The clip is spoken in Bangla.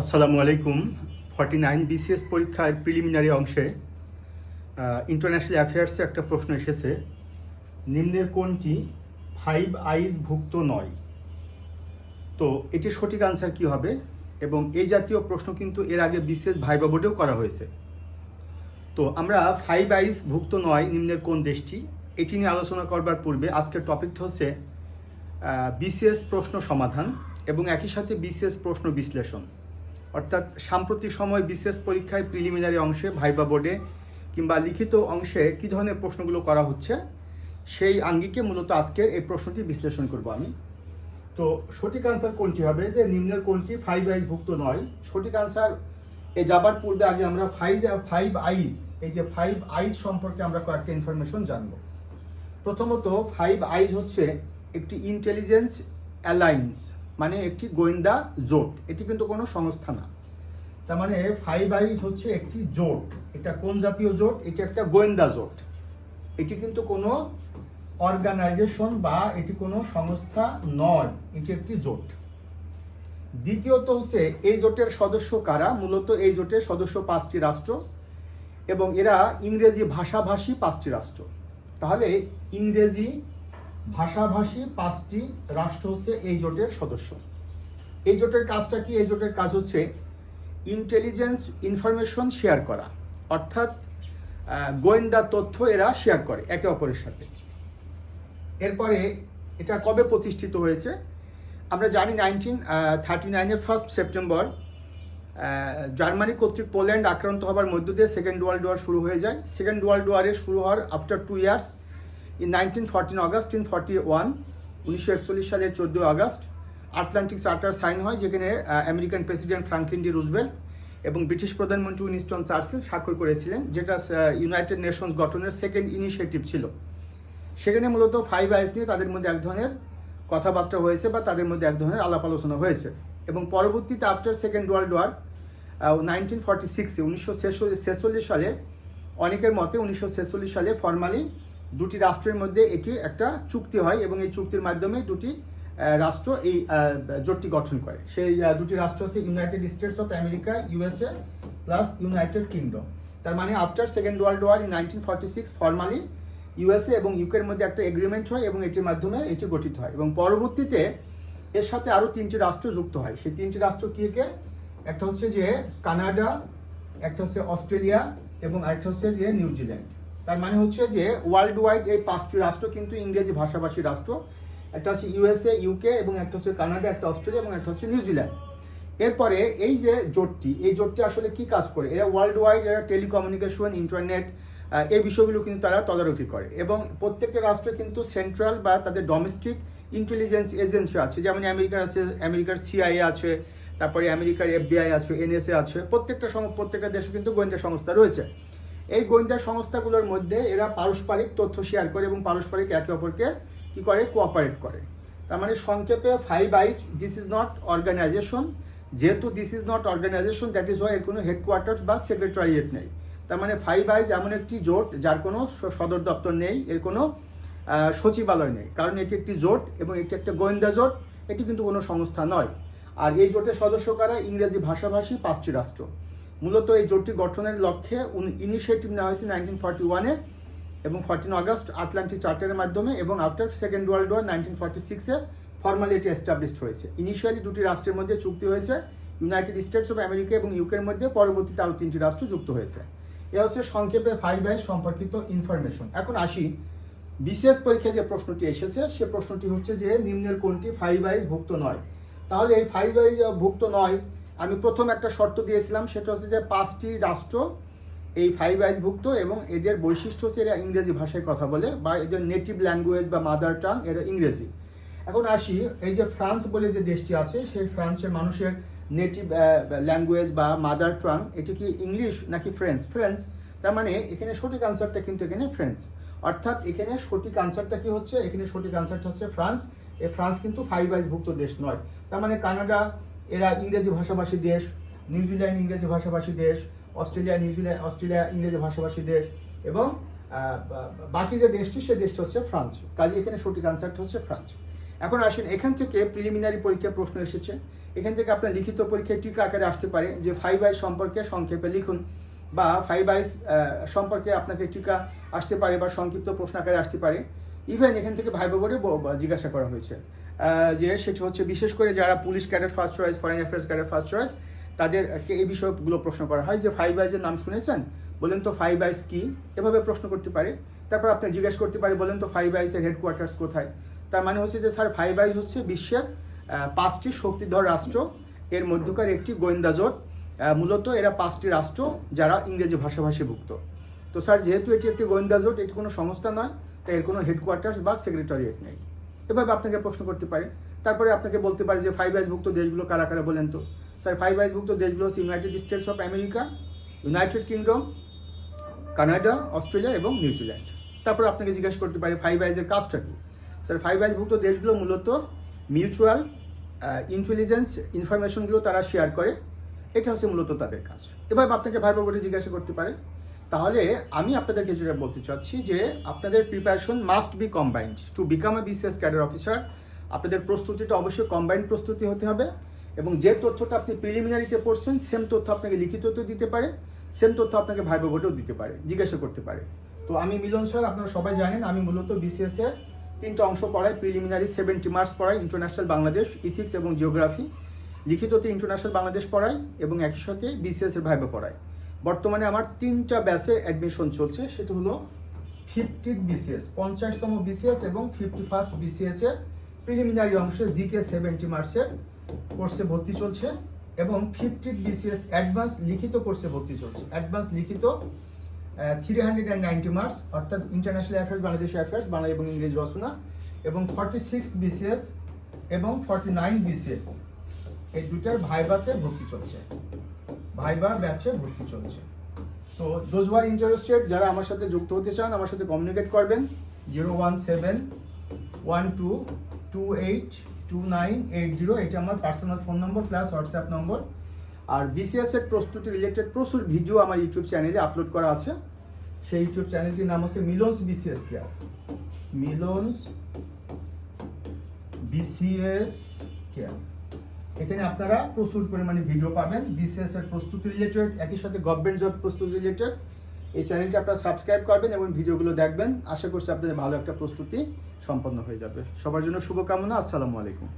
আসসালামু আলাইকুম। ফর্টি নাইন বিসিএস পরীক্ষার প্রিলিমিনারি অংশে ইন্টারন্যাশনাল অ্যাফেয়ার্সে একটা প্রশ্ন এসেছে। নিম্নের কোনটি? ফাইভ আইজ ভুক্ত নয়। তো এটির সঠিক আনসার কি হবে? এবং এই জাতীয় প্রশ্ন কিন্তু এর আগে বিসিএস ভাইবা বোর্ডেও করা হয়েছে। তো আমরা ফাইভ আইজ ভুক্ত নয় নিম্নের কোন দেশটি? এটি নিয়ে আলোচনা করবার পূর্বে আজকের টপিকটা হচ্ছে বিসিএস প্রশ্ন সমাধান এবং একই সাথে বিসিএস প্রশ্ন বিশ্লেষণ। অর্থাৎ সাম্প্রতিক সময় বিশেষ পরীক্ষায় প্রিলিমিনারি অংশে ভাইবা বোর্ডে কিংবা লিখিত অংশে কী ধরনের প্রশ্নগুলো করা হচ্ছে, সেই আঙ্গিকে মূলত আজকের এই প্রশ্নটি বিশ্লেষণ করব আমি। তো সঠিক আনসার কোনটি হবে? যে নিম্নের কোনটি ফাইভ আইজ ভুক্ত নয়। সঠিক আনসার এ যাবার পূর্বে আগে আমরা ফাইভ ফাইভ আইজ এই যে ফাইভ আইজ সম্পর্কে আমরা কয়েকটা ইনফরমেশন জানব। প্রথমত ফাইভ আইজ হচ্ছে একটি ইন্টেলিজেন্স অ্যালায়েন্স মানে একটি গোয়েন্দা জোট, এটি কিন্তু কোনো সংস্থা না। তার মানে ফাইভ আইজ হচ্ছে একটি জোট। এটা কোন জাতীয় জোট? এটি একটা গোয়েন্দা জোট। এটি কিন্তু কোনো অর্গানাইজেশন বা এটি কোনো সংস্থা নয়, এটি একটি জোট। দ্বিতীয়ত হচ্ছে, এই জোটের সদস্য কারা? মূলত এই জোটের সদস্য পাঁচটি রাষ্ট্র এবং এরা ইংরেজি ভাষাভাষী পাঁচটি রাষ্ট্র। তাহলে ইংরেজি ভাষাভাষী পাঁচটি রাষ্ট্র হচ্ছে এই জোটের সদস্য। এই জোটের কাজটা কি? এই জোটের কাজ হচ্ছে ইন্টেলিজেন্স ইনফরমেশন শেয়ার করা। অর্থাৎ গোয়েন্দা তথ্য এরা শেয়ার করে একে অপরের সাথে। এরপরে এটা কবে প্রতিষ্ঠিত হয়েছে? আমরা জানি নাইনটিন থার্টি নাইনের ফার্স্ট সেপ্টেম্বর জার্মানি, কর্তৃক পোল্যান্ড আক্রান্ত হবার মধ্য দিয়ে সেকেন্ড ওয়ার্ল্ড ওয়ার শুরু হয়ে যায়। সেকেন্ড ওয়ার্ল্ড ওয়ারের শুরু হওয়ার after two years nineteen fourteen August in forty one উনিশশো একচল্লিশ সালের চোদ্দোই আগস্ট আটলান্টিক চার্টার সাইন হয়, যেখানে American president Franklin D Roosevelt এবং ব্রিটিশ প্রধানমন্ত্রী উইনস্টন চার্চিল স্বাক্ষর করেছিলেন, যেটা ইউনাইটেড নেশনস গঠনের সেকেন্ড ইনিশিয়েটিভ ছিল। সেখানে মূলত ফাইভ আইস নিয়ে তাদের মধ্যে এক ধরনের কথাবার্তা হয়েছে বা তাদের মধ্যে এক ধরনের আলাপ আলোচনা হয়েছে। এবং পরবর্তীতে after second world war nineteen forty সিক্সে উনিশশো ছেচল্লিশ সালে, অনেকের মতে উনিশশো ছেচল্লিশ সালে ফর্মালি দুটি রাষ্ট্রের মধ্যে এটি একটা চুক্তি হয় এবং এই চুক্তির মাধ্যমে দুটি রাষ্ট্র এই জোটটি গঠন করে। সেই দুটি রাষ্ট্র হচ্ছে United States of America USA plus United Kingdom তার মানে after second world war in nineteen forty six formally USA এবং ইউকের মধ্যে একটা এগ্রিমেন্ট হয় এবং এটির মাধ্যমে এটি গঠিত হয়। এবং পরবর্তীতে এর সাথে আরও তিনটি রাষ্ট্র যুক্ত হয়। সেই তিনটি রাষ্ট্র কি কে? একটা হচ্ছে যে কানাডা, একটা হচ্ছে অস্ট্রেলিয়া এবং আরেকটা হচ্ছে যে নিউজিল্যান্ড। তার মানে হচ্ছে যে ওয়ার্ল্ড ওয়াইড এই পাঁচটি রাষ্ট্র কিন্তু ইংরেজি ভাষাভাষী রাষ্ট্র। একটা হচ্ছে ইউএসএ ইউকে এবং একটা হচ্ছে কানাডা একটা অস্ট্রেলিয়া এবং একটা হচ্ছে নিউজিল্যান্ড এরপরে এই যে জোটটি, এই জোটটি আসলে কি কাজ করে? এরা ওয়ার্ল্ড ওয়াইড এরা টেলিকমিউনিকেশন ইন্টারনেট এই বিষয়গুলো কিন্তু তারা তদারকি করে এবং প্রত্যেকটা রাষ্ট্রে কিন্তু সেন্ট্রাল বা তাদের ডোমেস্টিক ইন্টেলিজেন্স এজেন্সি আছে। যেমন আমেরিকার আছে, আমেরিকার সিআইএ আছে, তারপরে আমেরিকার এফবিআই আছে এনএসএ আছে, প্রত্যেকটা প্রত্যেকটা দেশে কিন্তু গোয়েন্দা সংস্থা রয়েছে। এই গোয়েন্দা সংস্থাগুলোর মধ্যে এরা পারস্পরিক তথ্য শেয়ার করে এবং পারস্পরিক একে অপরকে কি করে? কোঅপারেট করে। তার মানে সংক্ষেপে five eyes this is not organisation যেহেতু this is not organisation that is why এর কোনো হেডকোয়ার্টার বা সেক্রেটারিয়েট নেই। তার মানে ফাইভ আইজ এমন একটি জোট যার কোনো সদর দপ্তর নেই, এর কোনো সচিবালয় নেই। কারণ এটি একটি জোট এবং এটি একটা গোয়েন্দা জোট, এটি কিন্তু কোনো সংস্থা নয়। আর এই জোটের সদস্য কারা? ইংরেজি ভাষাভাষী পাঁচটি রাষ্ট্র। মূলত এই জোটটি গঠনের লক্ষ্যে ইনিশিয়েটিভ নেওয়া হয়েছে নাইনটিন ফর্টি ওয়ানে এবং ফর্টিন আগস্ট আটলান্টিক চার্টারের মাধ্যমে এবং after second world war nineteen forty সিক্সে ফর্মালি এটি এস্টাবলিশড হয়েছে। ইনিশিয়ালি দুটি রাষ্ট্রের মধ্যে চুক্তি হয়েছে ইউনাইটেড স্টেটস অফ আমেরিকা এবং ইউকের মধ্যে, পরবর্তীতে আরও তিনটি রাষ্ট্র যুক্ত হয়েছে। এ হচ্ছে সংক্ষেপে ফাইভ আই সম্পর্কিত ইনফরমেশন এখন আসি, বিশেষ পরীক্ষায় যে প্রশ্নটি এসেছে, সে প্রশ্নটি হচ্ছে যে নিম্নের কোনটি ফাইভ আইজ ভুক্ত নয়? তাহলে এই ফাইভ আইজ ভুক্ত নয় আমি প্রথম একটা শর্ত দিয়েছিলাম, সেটা হচ্ছে যে পাঁচটি রাষ্ট্র এই ফাইভ আইজ ভুক্ত এবং এদের বৈশিষ্ট্য হচ্ছে এরা ইংরেজি ভাষায় কথা বলে বা এদের নেটিভ ল্যাঙ্গুয়েজ বা মাদার টাং এরা ইংরেজি। এখন আসি, এই যে ফ্রান্স বলে যে দেশটি আছে, সেই ফ্রান্সের মানুষের নেটিভ ল্যাঙ্গুয়েজ বা মাদার টাং এটি কি ইংলিশ নাকি ফ্রেঞ্চ ফ্রেঞ্চ তার মানে এখানে সঠিক আনসারটা কিন্তু এখানে ফ্রেঞ্চ অর্থাৎ এখানে সঠিক আনসারটা কি হচ্ছে? এখানে সঠিক আনসারটা হচ্ছে ফ্রান্স এ ফ্রান্স কিন্তু ফাইভ আইজ ভুক্ত দেশ নয়। তার মানে কানাডা এরা ইংরেজি ভাষাভাষী দেশ নিউজিল্যান্ড ইংরেজি ভাষাভাষী দেশ, অস্ট্রেলিয়া নিউজিল্যান্ড অস্ট্রেলিয়া ইংরেজি ভাষাভাষী দেশ এবং বাকি যে দেশটি, সে দেশটি হচ্ছে ফ্রান্স। কাজে এখানে সঠিক আনসারটা হচ্ছে ফ্রান্স। এখন আসেন, এখান থেকে প্রিলিমিনারি পরীক্ষার প্রশ্ন এসেছে। এখান থেকে আপনার লিখিত পরীক্ষায় টিকা আকারে আসতে পারে যে ফাইভ আইস সম্পর্কে সংক্ষেপে লিখুন বা ফাইভ আইস সম্পর্কে আপনাকে টিকা আসতে পারে বা সংক্ষিপ্ত প্রশ্ন আকারে আসতে পারে। ইভেন এখান থেকে ভাইবা ব- জিজ্ঞাসা করা হয়েছে। যে সেটা হচ্ছে বিশেষ করে যারা police cadre first choice foreign affairs cadre first choice তাদেরকে এই বিষয়গুলো প্রশ্ন করা হয় যে ফাইভ আইসের নাম শুনেছেন? বলেন তো ফাইভ আইস কি? এভাবে প্রশ্ন করতে পারে। তারপর আপনি জিজ্ঞেস করতে পারে, বলেন তো ফাইভ আইসের হেডকোয়ার্টার্স কোথায়? তার মানে হচ্ছে যে, স্যার ফাইভ আইস হচ্ছে বিশ্বের পাঁচটি শক্তিধর রাষ্ট্র। এর মধ্যকার একটি গোয়েন্দা জোট। মূলত এরা পাঁচটি রাষ্ট্র যারা ইংরেজি ভাষাভাষীভুক্ত। তো স্যার, যেহেতু এটি একটি গোয়েন্দা জোট, এটি কোনো সংস্থা নয়। তাই এর কোনো হেডকোয়ার্টার্স বা সেক্রেটারিয়েট নেই। এভাবে আপনাকে প্রশ্ন করতে পারে। তারপরে আপনাকে বলতে পারে যে ফাইভ আইসভুক্ত দেশগুলো কারা কারা বলেন তো? স্যার ফাইভ আইসভুক্ত দেশগুলো হচ্ছে United States of America United Kingdom Canada Australia এবং নিউজিল্যান্ড তারপর আপনাকে জিজ্ঞাসা করতে পারে ফাইভ আইজের কাজটা কি? স্যার ফাইভ আইজভুক্ত দেশগুলো মূলত মিউচুয়াল ইন্টেলিজেন্স ইনফরমেশনগুলো তারা শেয়ার করে। এটা হচ্ছে মূলত তাদের কাজ। এভাবে আপনাকে ভাইবা বলে জিজ্ঞাসা করতে পারে। তাহলে আমি আপনাদেরকে যেটা বলতে চাচ্ছি যে আপনাদের preparation must be combined to become a BCS cadre officer আপনাদের প্রস্তুতিটা অবশ্যই কম্বাইন্ড প্রস্তুতি হতে হবে এবং যে তথ্যটা আপনি প্রিলিমিনারিতে পড়ছেন সেম তথ্য আপনাকে লিখিততেও দিতে পারে সেম তথ্য আপনাকে ভাইবা বোর্ডেও দিতে পারে, জিজ্ঞাসা করতে পারে। তো আমি মিলন স্যার, আপনারা সবাই জানেন, আমি মূলত বিসিএস এর তিনটা অংশ পড়াই প্রিলিমিনারি সেভেন্টি মার্কস পড়াই ইন্টারন্যাশনাল বাংলাদেশ ইথিক্স এবং জিওগ্রাফি লিখিততে ইন্টারন্যাশনাল বাংলাদেশ পড়াই এবং একই সাথে বিসিএস এর ভাইবা পড়াই। বর্তমানে আমার তিনটা ব্যাচে অ্যাডমিশন চলছে, সেটা হলো ফিফটি বিসিএস পঞ্চাশতম বিসিএস এবং ফিফটি ফার্স্ট বিসিএস এর প্রিলিমিনারি অংশে জিকে সেভেন্টি মার্কসের কোর্সে ভর্তি চলছে এবং ফিফটি বিসিএস অ্যাডভান্স লিখিত কোর্সে ভর্তি চলছে। অ্যাডভান্স লিখিত three hundred and ninety marks অর্থাৎ international affairs Bangladesh affairs Bangla এবং ইংরেজি রচনা এবং ফর্টি সিক্স বিসিএস এবং ফর্টি নাইন বিসিএস এই দুটার ভাইভাতে ভর্তি চলছে। ভাইবা ব্যাচে ভর্তি চলছে। তো দোজ ওয়ার ইন্টারেস্টেড যারা আমার সাথে যুক্ত হতে চান, আমার সাথে কমিউনিকেট করবেন। Zero one seven one two two eight two nine eight zero এটা আমার personal phone number plus WhatsApp number আর বিসিএস এর প্রস্তুতি রিলেটেড প্রচুর ভিডিও আমার ইউটিউব চ্যানেলে আপলোড করা আছে। সেই ইউটিউব চ্যানেলটির নাম হচ্ছে Milon's BCS care Milon's BCS care এখানে আপনারা প্রচুর পরিমাণে ভিডিও পাবেন বিসিএস এর প্রস্তুতি রিলেটেড একই সাথে গভর্নমেন্ট জব প্রস্তুতি রিলেটেড এই চ্যানেলটি আপনারা সাবস্ক্রাইব করবেন এবং ভিডিওগুলো দেখবেন। আশা করছি আপনাদের ভালো একটা প্রস্তুতি সম্পন্ন হয়ে যাবে। সবার জন্য শুভকামনা, আসসালামু আলাইকুম।